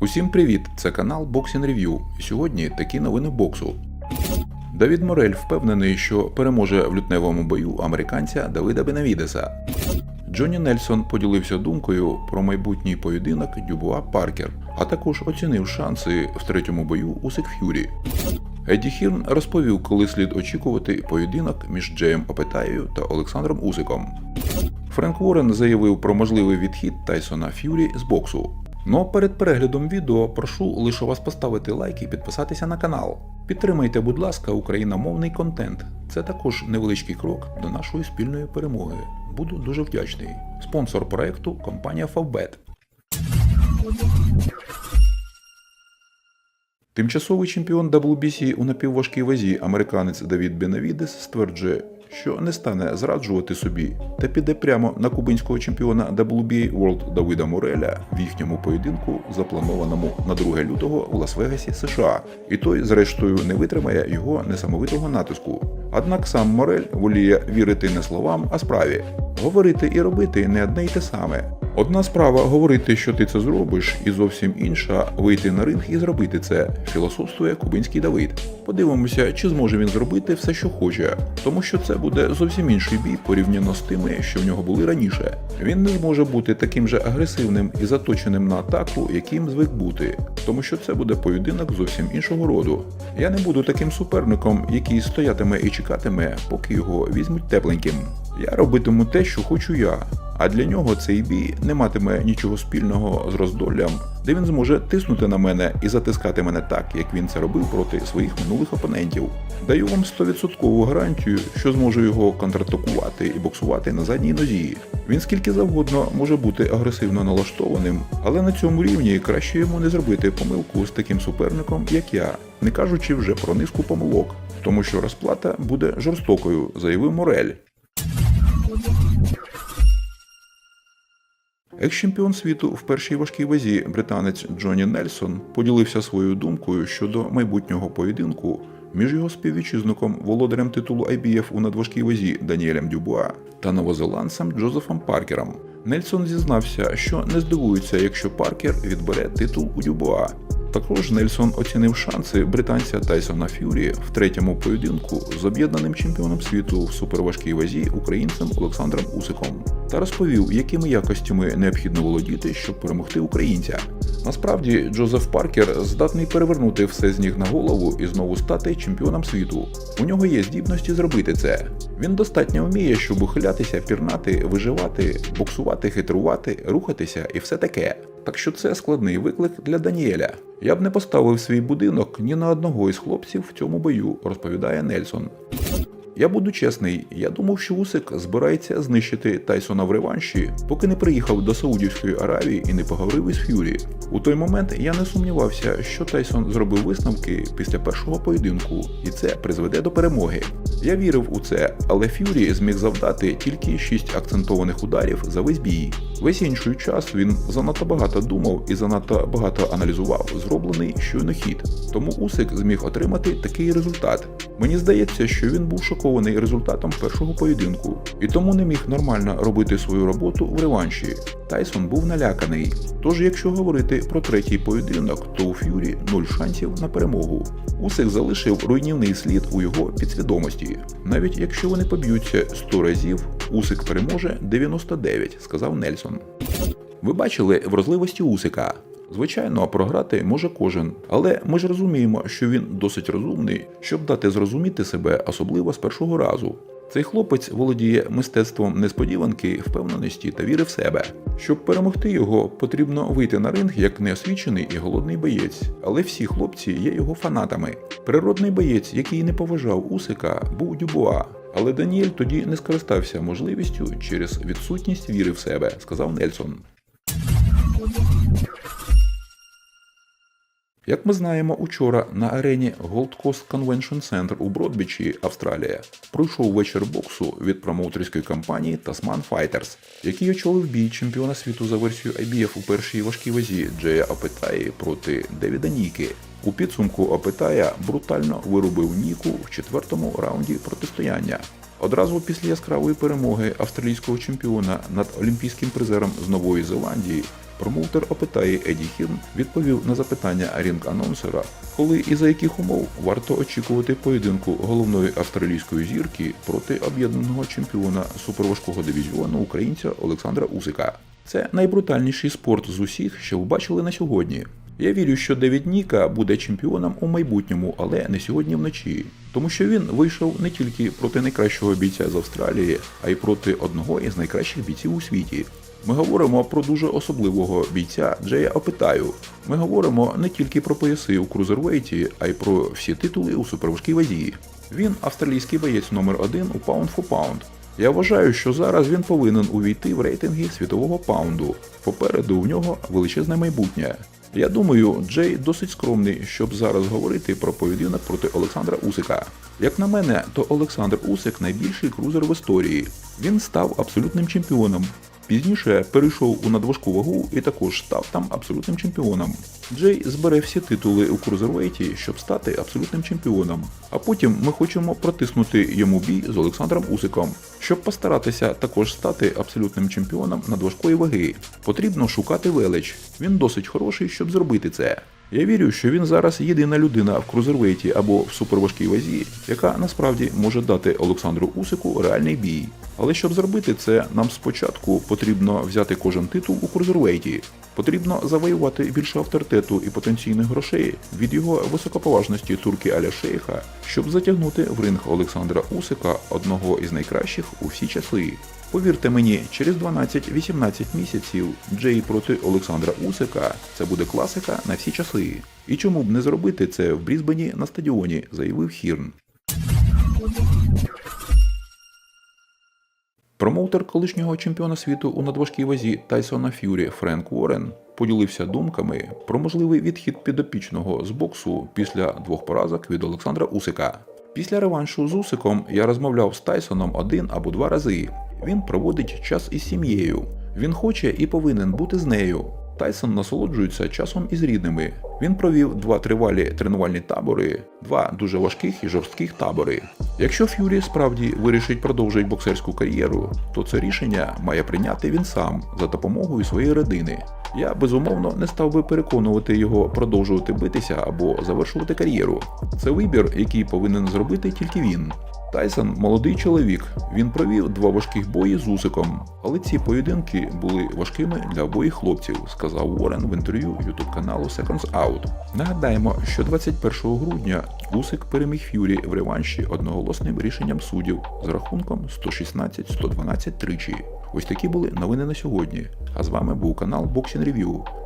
Усім привіт! Це канал Boxing Review. Сьогодні такі новини боксу. Давід Морель впевнений, що переможе в лютневому бою американця Давида Бенавідеса. Джонні Нельсон поділився думкою про майбутній поєдинок Дюбуа Паркер, а також оцінив шанси в третьому бою Усик Ф'юрі. Едді Хірн розповів, коли слід очікувати поєдинок між Джеєм Опетаєю та Олександром Усиком. Френк Уоррен заявив про можливий відхід Тайсона Ф'юрі з боксу. Но перед переглядом відео прошу лише вас поставити лайк і підписатися на канал. Підтримайте, будь ласка, україномовний контент. Це також невеличкий крок до нашої спільної перемоги. Буду дуже вдячний. Спонсор проекту компанія Favbet. Тимчасовий чемпіон WBC у напівважкій вазі американець Давід Бенавідес стверджує, що не стане зраджувати собі та піде прямо на кубинського чемпіона WBA World Давида Мореля в їхньому поєдинку, запланованому на 2 лютого у Лас-Вегасі, США. І той, зрештою, не витримає його несамовитого натиску. Однак сам Морель воліє вірити не словам, а справі. Говорити і робити не одне й те саме. Одна справа говорити, що ти це зробиш, і зовсім інша вийти на ринг і зробити це, філософствує кубинський Давид. Подивимося, чи зможе він зробити все, що хоче, тому що це буде зовсім інший бій порівняно з тими, що в нього були раніше. Він не зможе бути таким же агресивним і заточеним на атаку, яким звик бути, тому що це буде поєдинок зовсім іншого роду. Я не буду таким суперником, який стоятиме і чекатиме, поки його візьмуть тепленьким. Я робитиму те, що хочу я. А для нього цей бій не матиме нічого спільного з роздоллям, де він зможе тиснути на мене і затискати мене так, як він це робив проти своїх минулих опонентів. Даю вам 100% гарантію, що зможу його контратакувати і боксувати на задній нозі. Він скільки завгодно може бути агресивно налаштованим, але на цьому рівні краще йому не зробити помилку з таким суперником, як я, не кажучи вже про низку помилок, тому що розплата буде жорстокою, заявив Морель. Екс-чемпіон світу в першій важкій вазі британець Джонні Нельсон поділився своєю думкою щодо майбутнього поєдинку між його співвітчизником, володарем титулу IBF у надважкій вазі Даніелем Дюбуа та новозеландцем Джозефом Паркером. Нельсон зізнався, що не здивується, якщо Паркер відбере титул у Дюбуа. Також Нельсон оцінив шанси британця Тайсона Ф'юрі в третьому поєдинку з об'єднаним чемпіоном світу в суперважкій вазі українцем Олександром Усиком та розповів, якими якостями необхідно володіти, щоб перемогти українця. Насправді, Джозеф Паркер здатний перевернути все з ніг на голову і знову стати чемпіоном світу. У нього є здібності зробити це. Він достатньо вміє, щоб ухилятися, пірнати, виживати, боксувати, хитрувати, рухатися і все таке. Так що це складний виклик для Даніеля. Я б не поставив свій будинок ні на одного із хлопців в цьому бою, розповідає Нельсон. Я буду чесний, я думав, що Усик збирається знищити Тайсона в реванші, поки не приїхав до Саудівської Аравії і не поговорив із Ф'юрі. У той момент я не сумнівався, що Тайсон зробив висновки після першого поєдинку, і це призведе до перемоги. Я вірив у це, але Ф'юрі зміг завдати тільки 6 акцентованих ударів за весь бій. Весь інший час він занадто багато думав і занадто багато аналізував зроблений щойно хід. Тому Усик зміг отримати такий результат. Мені здається, що він був шокований результатом першого поєдинку і тому не міг нормально робити свою роботу в реванші. Тайсон був наляканий. Тож, якщо говорити про третій поєдинок, то у Ф'юрі нуль шансів на перемогу. Усик залишив руйнівний слід у його підсвідомості. Навіть якщо вони поб'ються 100 разів, Усик переможе 99, сказав Нельсон. Ви бачили вразливості Усика. Звичайно, програти може кожен, але ми ж розуміємо, що він досить розумний, щоб дати зрозуміти себе, особливо з першого разу. Цей хлопець володіє мистецтвом несподіванки, впевненості та віри в себе. Щоб перемогти його, потрібно вийти на ринг як неосвічений і голодний боєць. Але всі хлопці є його фанатами. Природний боєць, який не поважав Усика, був Дюбуа. Але Даніель тоді не скористався можливістю через відсутність віри в себе, сказав Нельсон. Як ми знаємо, учора на арені Gold Coast Convention Center у Бродбічі, Австралія, пройшов вечір боксу від промоутерської компанії Tasman Fighters, який очолив бій чемпіона світу за версією IBF у першій важкій вазі Джея Апетаї проти Девіда Ніки. У підсумку Апетая брутально вирубив Ніку в четвертому раунді протистояння. Одразу після яскравої перемоги австралійського чемпіона над олімпійським призером з Нової Зеландії Промоутер опитає Еді Хірн відповів на запитання рінг-анонсера, коли і за яких умов варто очікувати поєдинку головної австралійської зірки проти об'єднаного чемпіона суперважкого дивізіону українця Олександра Усика. Це найбрутальніший спорт з усіх, що ви бачили на сьогодні. Я вірю, що Девід Ніка буде чемпіоном у майбутньому, але не сьогодні вночі. Тому що він вийшов не тільки проти найкращого бійця з Австралії, а й проти одного із найкращих бійців у світі. Ми говоримо про дуже особливого бійця Джея Опитаю. Ми говоримо не тільки про пояси у крузервейті, а й про всі титули у суперважкій вазі. Він австралійський боєць номер один у Pound for Pound. Я вважаю, що зараз він повинен увійти в рейтинги світового паунду. Попереду в нього величезне майбутнє. Я думаю, Джей досить скромний, щоб зараз говорити про поєдинок проти Олександра Усика. Як на мене, то Олександр Усик найбільший крузер в історії. Він став абсолютним чемпіоном. Пізніше перейшов у надважку вагу і також став там абсолютним чемпіоном. Джей збере всі титули у крузервейті, щоб стати абсолютним чемпіоном. А потім ми хочемо протиснути йому бій з Олександром Усиком, щоб постаратися також стати абсолютним чемпіоном надважкої ваги. Потрібно шукати велич. Він досить хороший, щоб зробити це. Я вірю, що він зараз єдина людина в крузервейті або в суперважкій вазі, яка насправді може дати Олександру Усику реальний бій. Але щоб зробити це, нам спочатку потрібно взяти кожен титул у крузервейті. Потрібно завоювати більше авторитету і потенційних грошей від його високоповажності турки Аля Шейха, щоб затягнути в ринг Олександра Усика, одного із найкращих у всі часи. Повірте мені, через 12-18 місяців Джей проти Олександра Усика це буде класика на всі часи. І чому б не зробити це в Брізбені на стадіоні, заявив Хірн. Промоутер колишнього чемпіона світу у надважкій вазі Тайсона Ф'юрі Френк Уоррен поділився думками про можливий відхід підопічного з боксу після двох поразок від Олександра Усика. Після реваншу з Усиком я розмовляв з Тайсоном один або два рази. Він проводить час із сім'єю. Він хоче і повинен бути з нею. Тайсон насолоджується часом із рідними. Він провів два тривалі тренувальні табори, два дуже важких і жорстких табори. Якщо Ф'юрі справді вирішить продовжити боксерську кар'єру, то це рішення має прийняти він сам за допомогою своєї родини. Я безумовно не став би переконувати його продовжувати битися або завершувати кар'єру. Це вибір, який повинен зробити тільки він. Тайсон молодий чоловік. Він провів два важких бої з Усиком, але ці поєдинки були важкими для обоїх хлопців, сказав Уоррен в інтерв'ю ютуб каналу Seconds Out. Нагадаємо, що 21 грудня Усик переміг Ф'юрі в реванші одноголосним рішенням суддів з рахунком 116-112 тричі. Ось такі були новини на сьогодні. А з вами був канал Boxing Review.